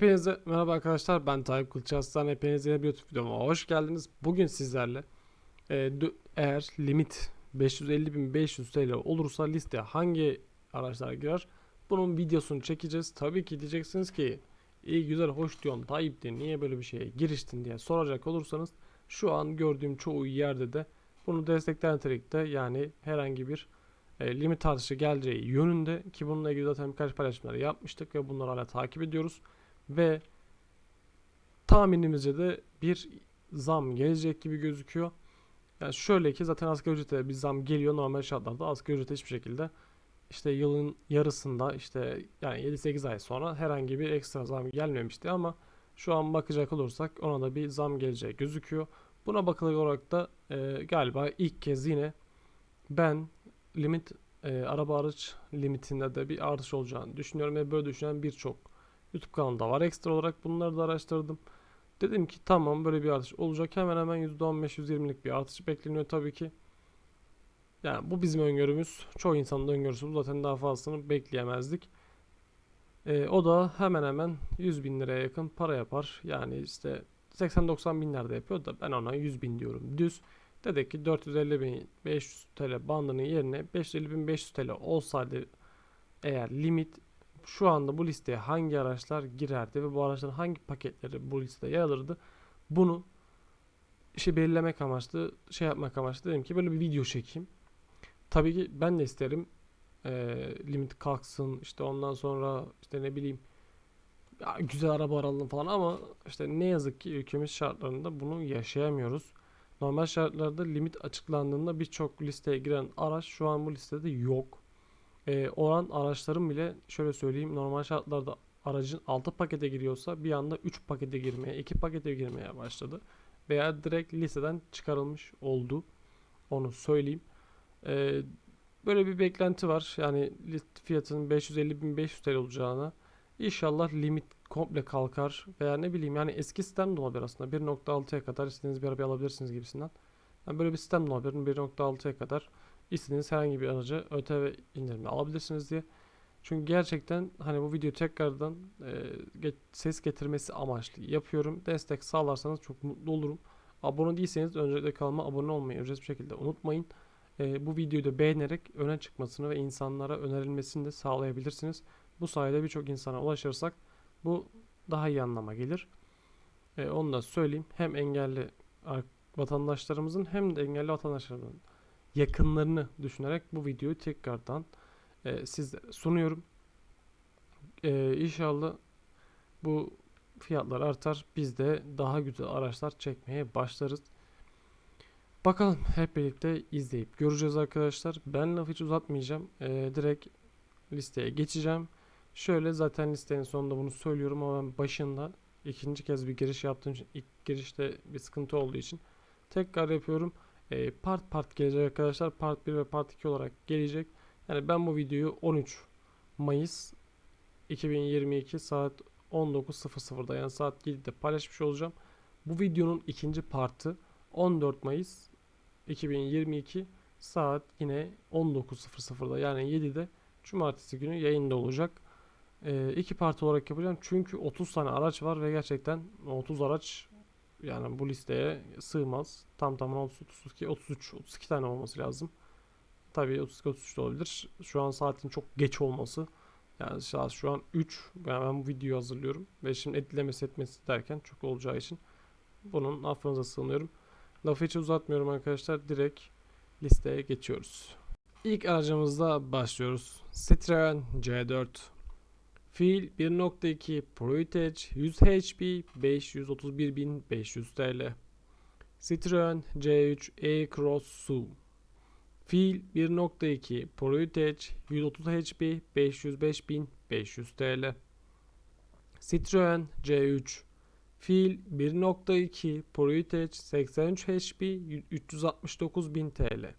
Hepinize merhaba arkadaşlar ben Tayyip Kılıç Aslan hepiniz yeni bir YouTube videoma hoş geldiniz. Bugün sizlerle e, eğer limit 550.500 TL olursa listeye hangi araçlar girer bunun videosunu çekeceğiz. Tabii ki diyeceksiniz ki iyi güzel hoş diyorsun Tayyip de niye böyle bir şeye giriştin diye soracak olursanız şu an gördüğüm çoğu yerde de bunu destekleyen nitelikte yani herhangi bir e, limit artışı geleceği yönünde ki bununla ilgili zaten birkaç paylaşımlar yapmıştık ve bunları hala takip ediyoruz. Ve tahminimizce de bir zam gelecek gibi gözüküyor. Yani şöyle ki zaten asgari ücrete bir zam geliyor normal şartlarda asgari ücrete hiçbir şekilde işte yılın yarısında işte yani 7-8 ay sonra herhangi bir ekstra zam gelmemişti ama şu an bakacak olursak ona da bir zam geleceği gözüküyor. Buna bakılır olarak da e, galiba ilk kez yine ben limit e, araba araç limitinde de bir artış olacağını düşünüyorum ve böyle düşünen birçok YouTube kanalında var. Ekstra olarak bunları da araştırdım. Dedim ki tamam böyle bir artış olacak. Hemen hemen %15-%20'lik bir artış bekleniyor tabii ki. Yani bu bizim öngörümüz. Çoğu insanın da öngörüsü bu. Zaten daha fazlasını bekleyemezdik. Ee, o da hemen hemen 100 bin liraya yakın para yapar. Yani işte 80-90 binlerde yapıyor da ben ona 100 bin diyorum düz. Dedik ki 450 bin 500 TL bandının yerine 550 bin 500 TL olsaydı eğer limit şu anda bu listeye hangi araçlar girerdi ve bu araçların hangi paketleri bu listede yer alırdı bunu işi belirlemek amaçlı şey yapmak amaçlı dedim ki böyle bir video çekeyim. Tabii ki ben de isterim eee, limit kalksın işte ondan sonra işte ne bileyim ya güzel araba alalım falan ama işte ne yazık ki ülkemiz şartlarında bunu yaşayamıyoruz. Normal şartlarda limit açıklandığında birçok listeye giren araç şu an bu listede yok e, olan araçların bile şöyle söyleyeyim normal şartlarda aracın 6 pakete giriyorsa bir anda 3 pakete girmeye, 2 pakete girmeye başladı. Veya direkt listeden çıkarılmış oldu. Onu söyleyeyim. E, böyle bir beklenti var. Yani fiyatının 550.500 TL olacağına. İnşallah limit komple kalkar veya ne bileyim yani eski sistem de olabilir aslında 1.6'ya kadar istediğiniz bir arabayı alabilirsiniz gibisinden. Yani böyle bir sistem de olabilir 1.6'ya kadar istediğiniz herhangi bir aracı ÖTV indirimli alabilirsiniz diye. Çünkü gerçekten hani bu video tekrardan e, ses getirmesi amaçlı yapıyorum. Destek sağlarsanız çok mutlu olurum. Abone değilseniz öncelikle kanalıma abone olmayı ücretsiz bir şekilde unutmayın. E, bu videoyu da beğenerek öne çıkmasını ve insanlara önerilmesini de sağlayabilirsiniz. Bu sayede birçok insana ulaşırsak bu daha iyi anlama gelir. E, onu da söyleyeyim. Hem engelli ar- vatandaşlarımızın hem de engelli vatandaşlarımızın yakınlarını düşünerek bu videoyu tekrardan e, sizlere sunuyorum. E, inşallah bu fiyatlar artar. Biz de daha güzel araçlar çekmeye başlarız. Bakalım hep birlikte izleyip göreceğiz arkadaşlar. Ben lafı hiç uzatmayacağım. E, direkt listeye geçeceğim. Şöyle zaten listenin sonunda bunu söylüyorum ama ben başında ikinci kez bir giriş yaptığım için ilk girişte bir sıkıntı olduğu için tekrar yapıyorum. E, part part gelecek arkadaşlar. Part 1 ve part 2 olarak gelecek. Yani ben bu videoyu 13 Mayıs 2022 saat 19.00'da yani saat 7'de paylaşmış olacağım. Bu videonun ikinci partı 14 Mayıs 2022 saat yine 19.00'da yani 7'de Cumartesi günü yayında olacak. E, iki part olarak yapacağım çünkü 30 tane araç var ve gerçekten 30 araç yani bu listeye sığmaz. Tam tamına 30, 32, 33, 32 tane olması lazım. Tabii 32, 33 de olabilir. Şu an saatin çok geç olması. Yani saat şu an 3. Yani ben bu videoyu hazırlıyorum. Ve şimdi etkilemesi etmesi derken çok olacağı için bunun affınıza sığınıyorum. Lafı hiç uzatmıyorum arkadaşlar. Direkt listeye geçiyoruz. İlk aracımızla başlıyoruz. Citroen C4 Fil 1.2 ProTech 100 HP 531.500 TL. Citroen C3 E-Cross SUV. Fil 1.2 ProTech 130 HP 505.500 TL. Citroen C3 Fil 1.2 ProTech 83 HP 369.000 TL.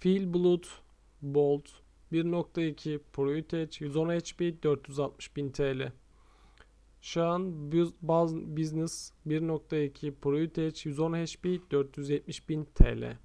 Fil Bulut Bolt 1.2 ProTech 110 HP 460 bin TL. Şu an Baz Business 1.2 ProTech 110 HP 470 bin TL.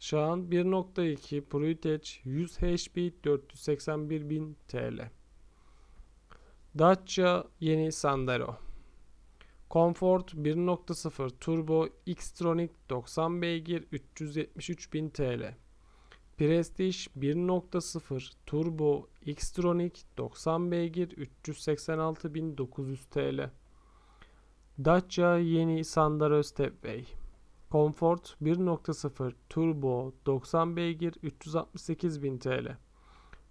Şu an 1.2 ProTech 100 HP 481 bin TL. Dacia yeni Sandero. Comfort 1.0 Turbo X-Tronic 90 beygir 373.000 TL. Prestige 1.0 Turbo X-Tronic 90 beygir 386.900 TL. Dacia yeni Sandero Stepway. Comfort 1.0 Turbo 90 beygir 368.000 TL.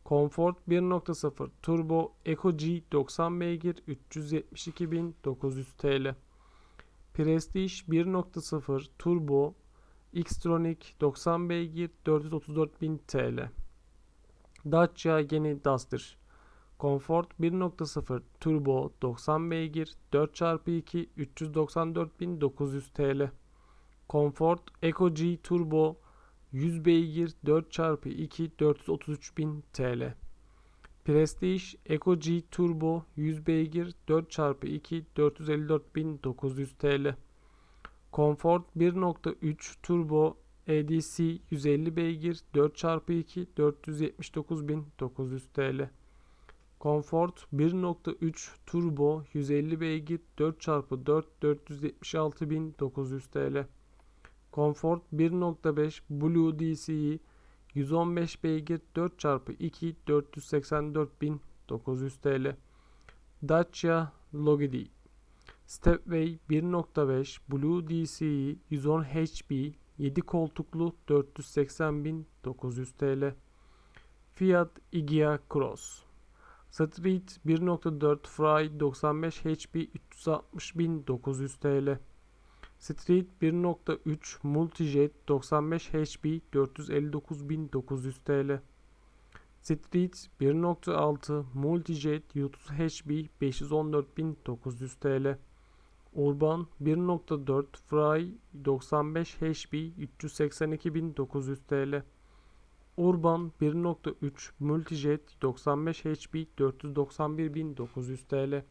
Comfort 1.0 Turbo Eco G 90 beygir 372.900 TL. Prestige 1.0 Turbo Xtronic 90 beygir 434.000 TL. Dacia yeni Duster. Comfort 1.0 Turbo 90 beygir 4x2 394.900 TL. Comfort Eco G Turbo 100 beygir 4x2 433.000 TL. Prestige Eco G Turbo 100 beygir 4x2 454.900 TL. Comfort 1.3 Turbo EDC 150 beygir 4x2 479.900 TL. Comfort 1.3 Turbo 150 beygir 4x4 476.900 TL. Comfort 1.5 Blue DCI 115 beygir 4x2 484.900 TL. Dacia Logidi Stepway 1.5 Blue DCI 110 HP 7 koltuklu 480.900 TL. Fiat Igea Cross Street 1.4 Fry 95 HP 360.900 TL. Street 1.3 Multijet 95 HP 459.900 TL. Street 1.6 Multijet 130 HP 514.900 TL. Urban 1.4 Fry 95 HP 382.900 TL. Urban 1.3 Multijet 95 HP 491.900 TL.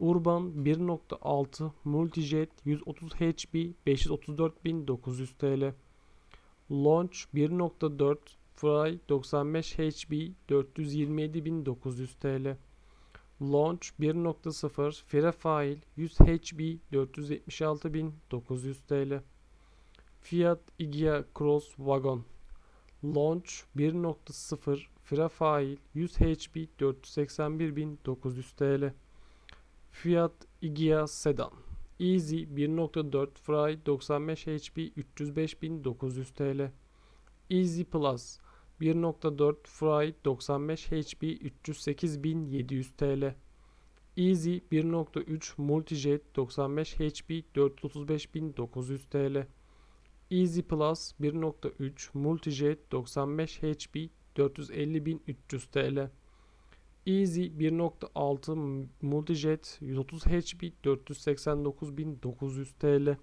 Urban 1.6 Multijet 130 HP 534.900 TL. Launch 1.4 Fry 95 HP 427.900 TL. Launch 1.0 Freefile 100 HP 476.900 TL. Fiat Igea Cross Wagon Launch 1.0 Freefile 100 HP 481.900 TL. Fiat Igea Sedan Easy 1.4 Fry 95 HP 305.900 TL Easy Plus 1.4 Fry 95 HP 308.700 TL Easy 1.3 Multijet 95 HP 435.900 TL Easy Plus 1.3 Multijet 95 HP 450.300 TL Easy 1.6 Multijet 130 HP 489.900 TL.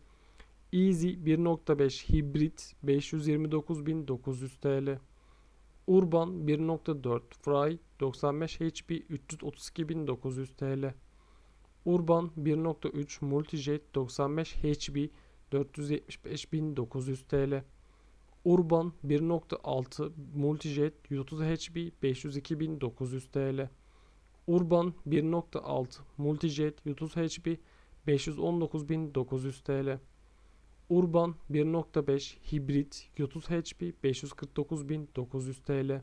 Easy 1.5 Hibrit 529.900 TL. Urban 1.4 Fry 95 HP 332.900 TL. Urban 1.3 Multijet 95 HP 475.900 TL. Urban 1.6 Multijet 130 HP 502.900 TL. Urban 1.6 Multijet 130 HP 519.900 TL. Urban 1.5 Hibrit 130 HP 549.900 TL.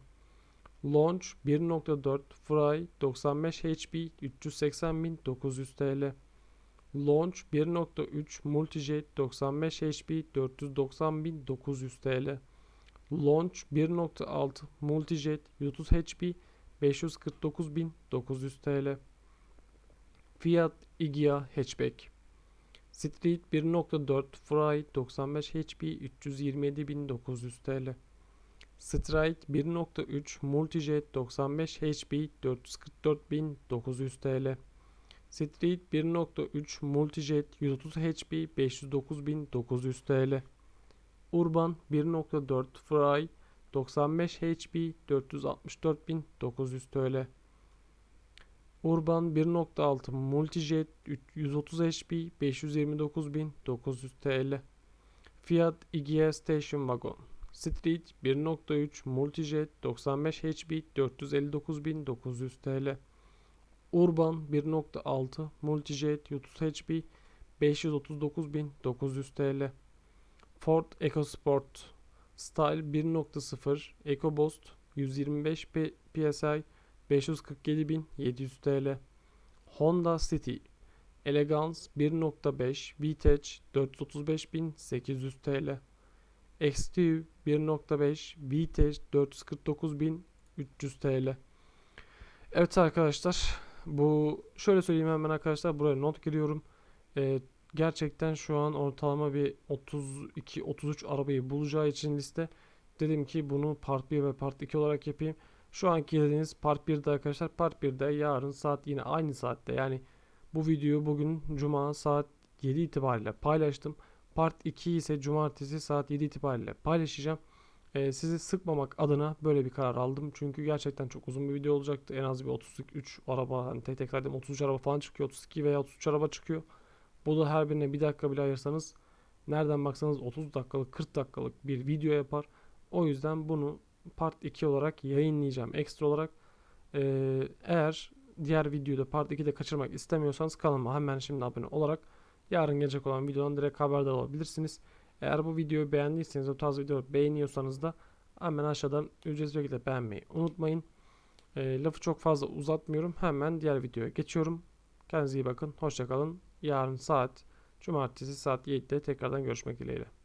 Launch 1.4 Fry 95 HP 380.900 TL. Launch 1.3 Multijet 95 HP 490.900 TL. Launch 1.6 Multijet 130 HP 549.900 TL. Fiat Igea Hatchback Street 1.4 Fry 95 HP 327.900 TL. Stride 1.3 Multijet 95 HP 444.900 TL. Street 1.3 Multijet 130 HP 509.900 TL. Urban 1.4 Fry 95 HP 464.900 TL. Urban 1.6 Multijet 130 HP 529.900 TL. Fiat Igea Station Wagon Street 1.3 Multijet 95 HP 459.900 TL. Urban 1.6 Multijet 130 HP 539.900 TL. Ford EcoSport Style 1.0 EcoBoost 125 P- PSI 547.700 TL. Honda City Elegance 1.5 VTEC 435.800 TL. XTU 1.5 VTEC 449.300 TL. Evet arkadaşlar bu şöyle söyleyeyim hemen arkadaşlar buraya not giriyorum. Ee, gerçekten şu an ortalama bir 32-33 arabayı bulacağı için liste dedim ki bunu part 1 ve part 2 olarak yapayım. Şu anki izlediğiniz part 1'de arkadaşlar part 1'de yarın saat yine aynı saatte yani bu videoyu bugün cuma saat 7 itibariyle paylaştım. Part 2 ise cumartesi saat 7 itibariyle paylaşacağım. Ee, sizi sıkmamak adına böyle bir karar aldım. Çünkü gerçekten çok uzun bir video olacaktı. En az bir 33 araba hani tek tek saydım 33 araba falan çıkıyor. 32 veya 33 araba çıkıyor. Bu da her birine bir dakika bile ayırsanız nereden baksanız 30 dakikalık 40 dakikalık bir video yapar. O yüzden bunu part 2 olarak yayınlayacağım ekstra olarak. Ee, eğer diğer videoda part 2'de kaçırmak istemiyorsanız kanalıma hemen şimdi abone olarak yarın gelecek olan videodan direkt haberdar olabilirsiniz. Eğer bu videoyu beğendiyseniz o tarz videoları beğeniyorsanız da hemen aşağıdan ücretsiz şekilde beğenmeyi unutmayın. Ee, lafı çok fazla uzatmıyorum. Hemen diğer videoya geçiyorum. Kendinize iyi bakın. Hoşçakalın. Yarın saat Cumartesi saat 7'de tekrardan görüşmek dileğiyle.